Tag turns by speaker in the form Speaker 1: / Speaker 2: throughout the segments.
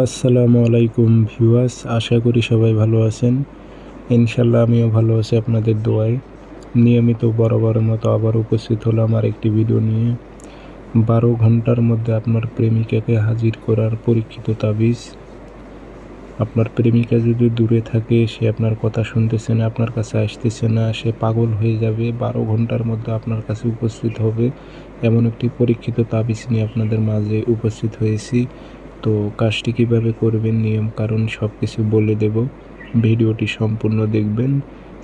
Speaker 1: আসসালামু আলাইকুম ভিউয়ার্স, আশা করি সবাই ভালো আছেন। ইনশাল্লাহ আমিও ভালো আছি আপনাদের দোয়ায়। নিয়মিত বরাবরের মতো আবার উপস্থিত হলাম আর একটি ভিডিও নিয়ে। বারো ঘণ্টার মধ্যে আপনার প্রেমিকাকে হাজির করার পরীক্ষিত তাবিজ। আপনার প্রেমিকা যদি দূরে থাকে, সে আপনার কথা শুনতেছে না, আপনার কাছে আসতেছে না, সে পাগল হয়ে যাবে, বারো ঘণ্টার মধ্যে আপনার কাছে উপস্থিত হবে। এমন একটি পরীক্ষিত তাবিজ নিয়ে আপনাদের মাঝে উপস্থিত হয়েছি। তো কাজটি কীভাবে করবেন, নিয়ম কারণ সব কিছু বলে দেব। ভিডিওটি সম্পূর্ণ দেখবেন,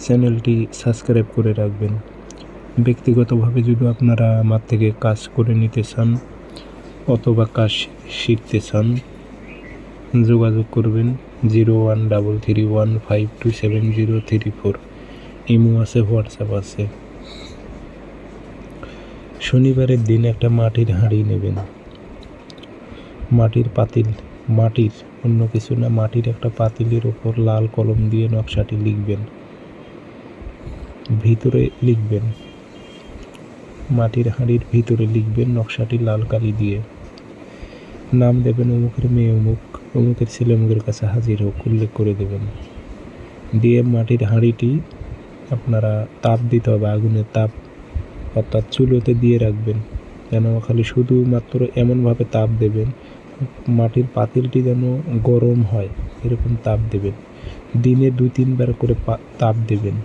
Speaker 1: চ্যানেলটি সাবস্ক্রাইব করে রাখবেন। ব্যক্তিগতভাবে যদি আপনারা আমার থেকে কাজ করে নিতে চান অথবা কাজ শিখতে চান, যোগাযোগ করবেন zero one double three one five two seven zero three four. Imo আছে, হোয়াটসঅ্যাপ আছে। শনিবারের দিন একটা মাটির হাঁড়ি নেবেন। মাটির পাতিল, মাটির, অন্য কিছু না, মাটির একটা পাতিলের ওপর লাল কলম দিয়ে নকশাটি লিখবেন। ভিতরে লিখবেন। মাটির হাঁড়ির ভিতরে লিখবেন নকশাটি লাল কালি দিয়ে। নাম দেবেন অমুকের মেয়ে অমুক, অমুকের ছেলে অমুকের কাছে হাজির হোক, উল্লেখ করে দেবেন। দিয়ে মাটির হাঁড়িটি আপনারা তাপ দিতে হবে, আগুনের তাপ, অর্থাৎ চুলোতে দিয়ে রাখবেন। যেন খালি শুধুমাত্র এমনভাবে তাপ দেবেন, মাটির পাতিলটি যেন গরম হয়, এরকম তাপ দেবেন। দিনে দুই তিনবার করে তাপ দেবেন।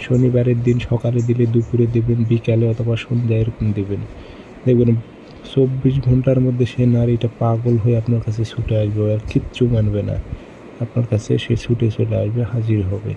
Speaker 1: শনিবারের দিন সকালে দিলে দুপুরে দেবেন, বিকালে অথবা সন্ধ্যায় এরকম দেবেন। দেখবেন চব্বিশ ঘণ্টার মধ্যে সে নারীটা পাগল হয়ে আপনার কাছে ছুটে আসবে আর কিচ্ছু মানবে না। আপনার কাছে সে ছুটে চলে আসবে, হাজির হবে।